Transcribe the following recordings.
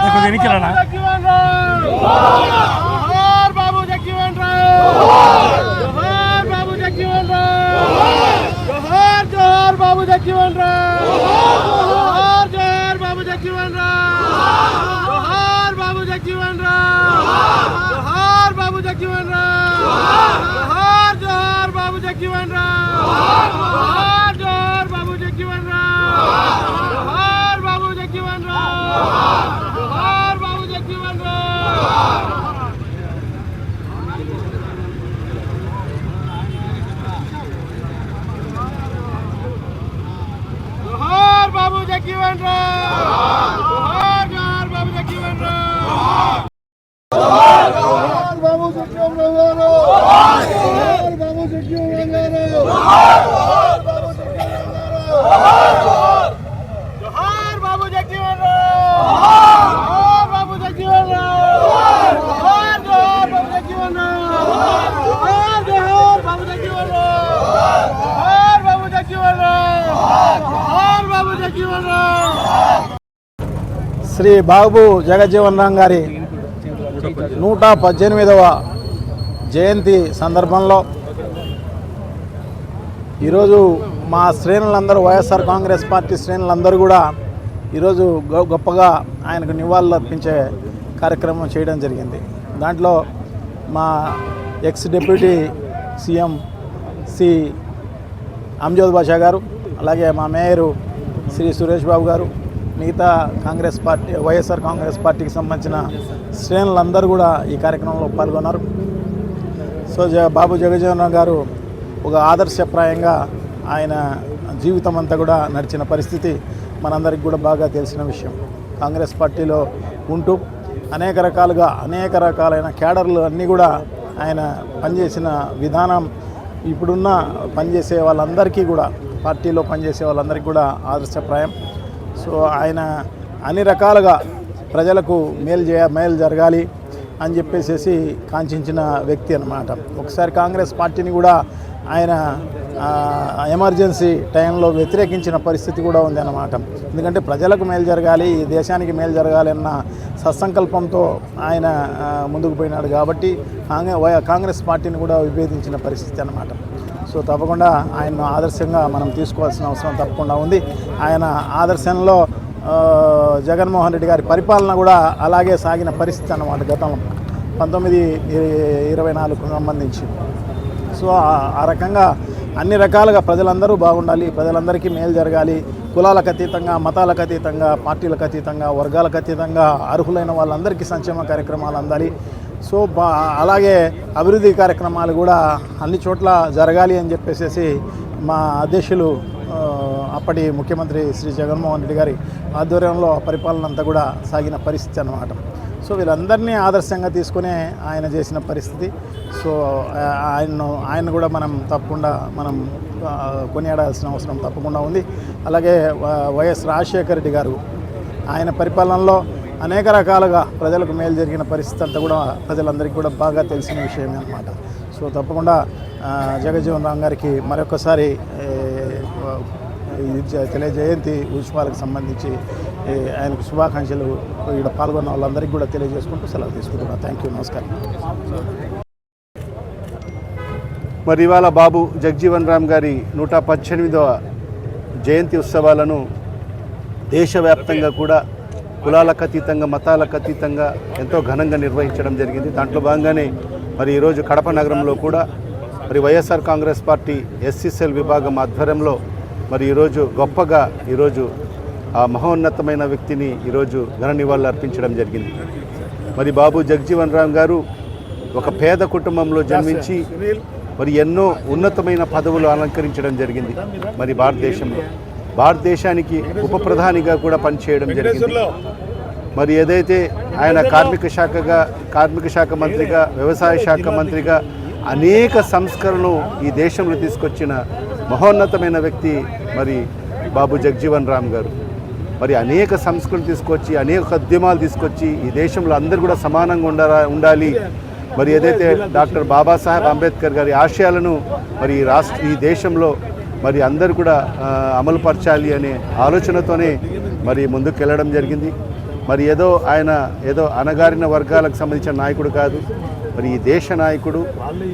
എനിക്ക് എനിക്കല്ലണ జోహార్ బాబు జగ్జీవన్ రావు జోహార్ జోహార్ బాబు జగ్జీవన్ రావు జోహార్ బాబు జగ్జీవన్ రావు జోహార్ బాబు జగ్జీవన్ రావు జోహార్ బాబు జగ్జీవన్ రావు జోహార్ జోహార్ బాబు జగ్జీవన్ రావు జోహార్ బాబు జగ్జీవన్ రావు గారు జోహార్ బాబు జగ్జీవన్ గారు జోహార్ బాబు జగ్జీవన్ గారు జోహార్ బాబు జగ్జీవన్ రావు జోహార్ బాబు జగ్జీవన్ రావు జోహార్ జోహార్ బాబు జగ్జీవన్ రావు జోహార్ జోహార్ బాబు జగ్జీవన్ రావు జోహార్ బాబు జగ్జీవన్ రావు జోహార్ బాబు జగ్జీవన్ రావు శ్రీ బాబు జగజ్జీవన్ రామ్ గారి నూట పద్దెనిమిదవ జయంతి సందర్భంలో ఈరోజు మా శ్రేణులందరూ వైఎస్ఆర్ కాంగ్రెస్ పార్టీ శ్రేణులందరూ కూడా ఈరోజు గొ- గొప్పగా ఆయనకు నివాళులు అర్పించే కార్యక్రమం చేయడం జరిగింది. దాంట్లో మా ex deputy CM C Amzath Basha గారు అలాగే మా మేయరు శ్రీ సురేష్ బాబు గారు మిగతా కాంగ్రెస్ పార్టీ వైఎస్ఆర్ కాంగ్రెస్ పార్టీకి సంబంధించిన శ్రేణులందరూ కూడా ఈ కార్యక్రమంలో పాల్గొన్నారు. సో బాబు జగజీవన్ గారు ఒక ఆదర్శప్రాయంగా ఆయన జీవితం అంతా కూడా నడిచిన పరిస్థితి మనందరికి కూడా బాగా తెలిసిన విషయం. కాంగ్రెస్ పార్టీలో ఉంటూ అనేక రకాలుగా అనేక రకాలైన క్యాడర్లు అన్నీ కూడా ఆయన పనిచేసిన విధానం ఇప్పుడున్న పనిచేసే వాళ్ళందరికీ కూడా పార్టీలో పనిచేసే వాళ్ళందరికీ కూడా ఆదర్శప్రాయం. సో ఆయన అన్ని రకాలుగా ప్రజలకు మేలు చేయ మేలు జరగాలి అని చెప్పేసి కాంక్షించిన వ్యక్తి అన్నమాట. ఒకసారి కాంగ్రెస్ పార్టీని కూడా ఆయన ఎమర్జెన్సీ టైంలో వ్యతిరేకించిన పరిస్థితి కూడా ఉంది అన్నమాట ఎందుకంటే ప్రజలకు మేలు జరగాలి ఈ దేశానికి మేలు జరగాలి అన్న సత్సంకల్పంతో ఆయన ముందుకు పోయినాడు కాబట్టి కాంగ్రెస్ పార్టీని కూడా విభేదించిన పరిస్థితి అన్నమాట. సో తప్పకుండా ఆయన్ను ఆదర్శంగా మనం తీసుకోవాల్సిన అవసరం తప్పకుండా ఉంది. ఆయన ఆదర్శంలో జగన్మోహన్ రెడ్డి గారి పరిపాలన కూడా అలాగే సాగిన పరిస్థితి అన్నమాట గతంలో. పంతొమ్మిది ఇ- ఇరవై నాలుగుకు సంబంధించి. సో ఆ- రకంగా అన్ని రకాలుగా ప్రజలందరూ బాగుండాలి. ప్రజలందరికీ మేలు జరగాలి. కులాలకు అతీతంగా మతాలకు అతీతంగా పార్టీలకు అతీతంగా వర్గాలకు అతీతంగా అర్హులైన వాళ్ళందరికీ సంక్షేమ కార్యక్రమాలు అందాలి. సో బా అలాగే అభివృద్ధి కార్యక్రమాలు కూడా అన్ని చోట్ల జరగాలి అని చెప్పేసి మా అధ్యక్షులు అప్పటి ముఖ్యమంత్రి శ్రీ జగన్మోహన్ రెడ్డి గారి ఆధ్వర్యంలో పరిపాలన అంతా కూడా సాగిన పరిస్థితి అన్నమాట. సో వీళ్ళందరినీ ఆదర్శంగా తీసుకునే ఆయన చేసిన పరిస్థితి. సో ఆయన్ను ఆయన కూడా మనం తప్పకుండా మనం కొనియాడాల్సిన అవసరం తప్పకుండా ఉంది. అలాగే వ- వైఎస్ రాజశేఖర రెడ్డి గారు ఆయన పరిపాలనలో అనేక రకాలుగా ప్రజలకు మేలు జరిగిన పరిస్థితి అంతా కూడా ప్రజలందరికీ కూడా బాగా తెలిసిన విషయమే అనమాట సో తప్పకుండా జగజ్జీవన్ రామ్ గారికి మరొకసారి తెలియజయంతి జయంతి ఉత్సవాలకు సంబంధించి ఆయనకు శుభాకాంక్షలు. ఇక్కడ పాల్గొన్న వాళ్ళందరికీ కూడా తెలియజేసుకుంటూ సెలవు తీసుకుంటున్నాను థ్యాంక్ యూ నమస్కారం. మరి ఇవాళ బాబు జగ్జీవన్ రామ్ గారి నూట పద్దెనిమిదవ జయంతి ఉత్సవాలను దేశవ్యాప్తంగా కూడా కులాలకు అతీతంగా మతాలకు అతీతంగా ఎంతో ఘనంగా నిర్వహించడం జరిగింది. దాంట్లో భాగంగానే మరి ఈరోజు కడప నగరంలో కూడా మరి వైఎస్ఆర్ కాంగ్రెస్ పార్టీ ఎస్సీసెల్ విభాగం ఆధ్వర్యంలో మరి ఈరోజు గొప్పగా ఈరోజు ఆ మహోన్నతమైన వ్యక్తిని ఈరోజు ఘన నివాళులు అర్పించడం జరిగింది. మరి బాబు జగ్జీవన్ రామ్ గారు ఒక పేద కుటుంబంలో జన్మించి మరి ఎన్నో ఉన్నతమైన పదవులు అలంకరించడం జరిగింది మరి భారతదేశంలో. భారతదేశానికి ఉప ప్రధానిగా కూడా పనిచేయడం జరిగింది. మరి ఏదైతే ఆయన కార్మిక శాఖగా కార్మిక శాఖ మంత్రిగా వ్యవసాయ శాఖ మంత్రిగా అనేక సంస్కరణలు ఈ దేశంలో తీసుకొచ్చిన మహోన్నతమైన వ్యక్తి మరి బాబు జగ్జీవన్ రామ్ గారు. మరి అనేక సంస్కృతి తీసుకొచ్చి అనేక ఉద్యమాలు తీసుకొచ్చి ఈ దేశంలో అందరూ కూడా సమానంగా ఉండాలా ఉండాలి. మరి ఏదైతే డాక్టర్ బాబాసాహెబ్ అంబేద్కర్ గారి ఆశయాలను మరి ఈ రాష్ట్ర ఈ దేశంలో మరి అందరూ కూడా అమలుపరచాలి అనే ఆలోచనతోనే మరి ముందుకు వెళ్ళడం జరిగింది. మరి ఏదో ఆయన ఏదో అణగారిన వర్గాలకు సంబంధించిన నాయకుడు కాదు. మరి ఈ దేశ నాయకుడు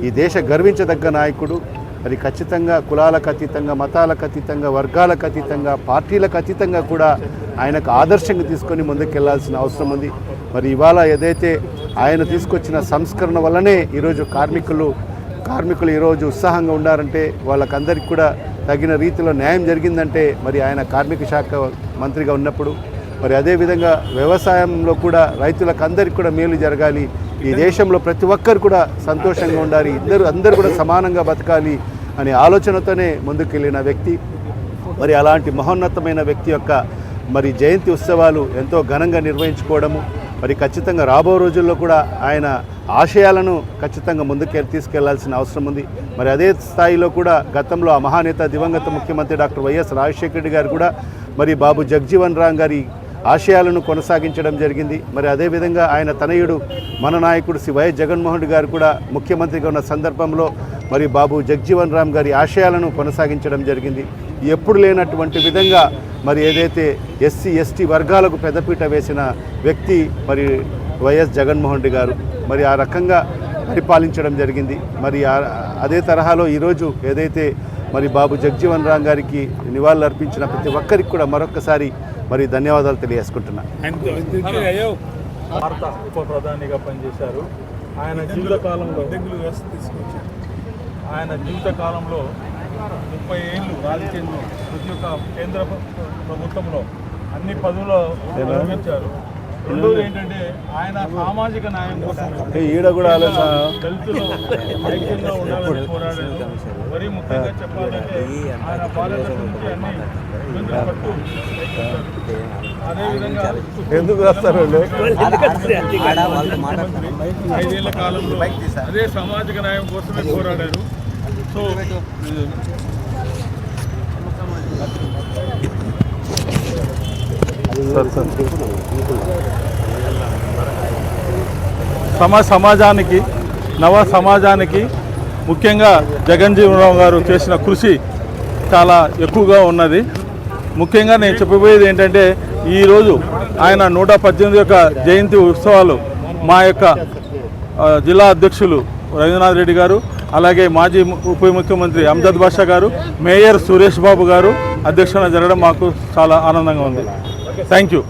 ఈ దేశ గర్వించదగ్గ నాయకుడు మరి ఖచ్చితంగా కులాలకు అతీతంగా మతాలకు అతీతంగా వర్గాలకు అతీతంగా పార్టీలకు అతీతంగా కూడా ఆయనకు ఆదర్శంగా తీసుకొని ముందుకెళ్ళాల్సిన అవసరం ఉంది. మరి ఇవాళ ఏదైతే ఆయన తీసుకొచ్చిన సంస్కరణ వల్లనే ఈరోజు కార్మికులు కార్మికులు ఈరోజు ఉత్సాహంగా ఉన్నారంటే వాళ్ళకందరికీ కూడా తగిన రీతిలో న్యాయం జరిగిందంటే మరి ఆయన కార్మిక శాఖ మంత్రిగా ఉన్నప్పుడు మరి అదేవిధంగా వ్యవసాయంలో కూడా రైతులకు అందరికీ కూడా మేలు జరగాలి. ఈ దేశంలో ప్రతి ఒక్కరు కూడా సంతోషంగా ఉండాలి. ఇద్దరు అందరూ కూడా సమానంగా బతకాలి. అనే ఆలోచనతోనే ముందుకెళ్ళిన వ్యక్తి. మరి అలాంటి మహోన్నతమైన వ్యక్తి యొక్క మరి జయంతి ఉత్సవాలు ఎంతో ఘనంగా నిర్వహించుకోవడము మరి ఖచ్చితంగా రాబో రోజుల్లో కూడా ఆయన ఆశయాలను ఖచ్చితంగా ముందుకు తీసుకెళ్ళాల్సిన అవసరం ఉంది. మరి అదే స్థాయిలో కూడా గతంలో ఆ మహానేత దివంగత ముఖ్యమంత్రి డాక్టర్ వైఎస్ రాజశేఖర రెడ్డి గారు కూడా మరి బాబు జగ్జీవన్ రామ్ గారి ఆశయాలను కొనసాగించడం జరిగింది. మరి అదేవిధంగా ఆయన తనయుడు మన నాయకుడు శ్రీ వైఎస్ జగన్మోహన్ రెడ్డి గారు కూడా ముఖ్యమంత్రిగా ఉన్న సందర్భంలో మరి బాబు జగ్జీవన్ రామ్ గారి ఆశయాలను కొనసాగించడం జరిగింది. ఎప్పుడు లేనటువంటి విధంగా మరి ఏదైతే ఎస్సీ ఎస్టీ వర్గాలకు పెద్దపీట వేసిన వ్యక్తి మరి వైఎస్ జగన్మోహన్ రెడ్డి గారు మరి ఆ రకంగా పరిపాలించడం జరిగింది. మరి అదే తరహాలో ఈరోజు ఏదైతే మరి బాబు జగ్జీవన్ రామ్ గారికి నివాళులు అర్పించిన ప్రతి ఒక్కరికి కూడా మరొకసారి మరి ధన్యవాదాలు తెలియజేసుకుంటున్నా. భారత ఉప ప్రధానిగా పనిచేశారు. ఆయన జీవిత కాలంలో ఆయన జీవిత కాలంలో ముప్పై ఏళ్ళు రాజకీయంలో ప్రతి ఒక్క కేంద్ర ప్ర- ప్రభుత్వంలో అన్ని పదవులు నిర్వహించారు. రెండోది ఏంటంటే ఆయన సామాజిక న్యాయం కోసం ఈడ కూడా ఆలోచన? దళితులు ఐక్యంగా ఉండాలని పోరాడారు. మరి ముఖ్యంగా చెప్పాలంటే ఆయన నుంచి అన్ని అదేవిధంగా ఎందుకు వస్తారు? ఐదేళ్ళ కాలంలో అదే సామాజిక న్యాయం కోసమే పోరాడారు. సో సమ సమాజానికి నవ సమాజానికి ముఖ్యంగా జగన్జీవనరావు గారు చేసిన కృషి చాలా ఎక్కువగా ఉన్నది. ముఖ్యంగా నేను చెప్పబోయేది ఏంటంటే ఈరోజు ఆయన నూట పద్దెనిమిది యొక్క జయంతి ఉత్సవాలు మా యొక్క జిల్లా అధ్యక్షులు రవీంద్రనాథ్ రెడ్డి గారు అలాగే మాజీ ఉప ముఖ్యమంత్రి అమ్జద్ బాషా గారు మేయర్ సురేష్ బాబు గారు అధ్యక్షున జరగడం మాకు చాలా ఆనందంగా ఉంది. Thank you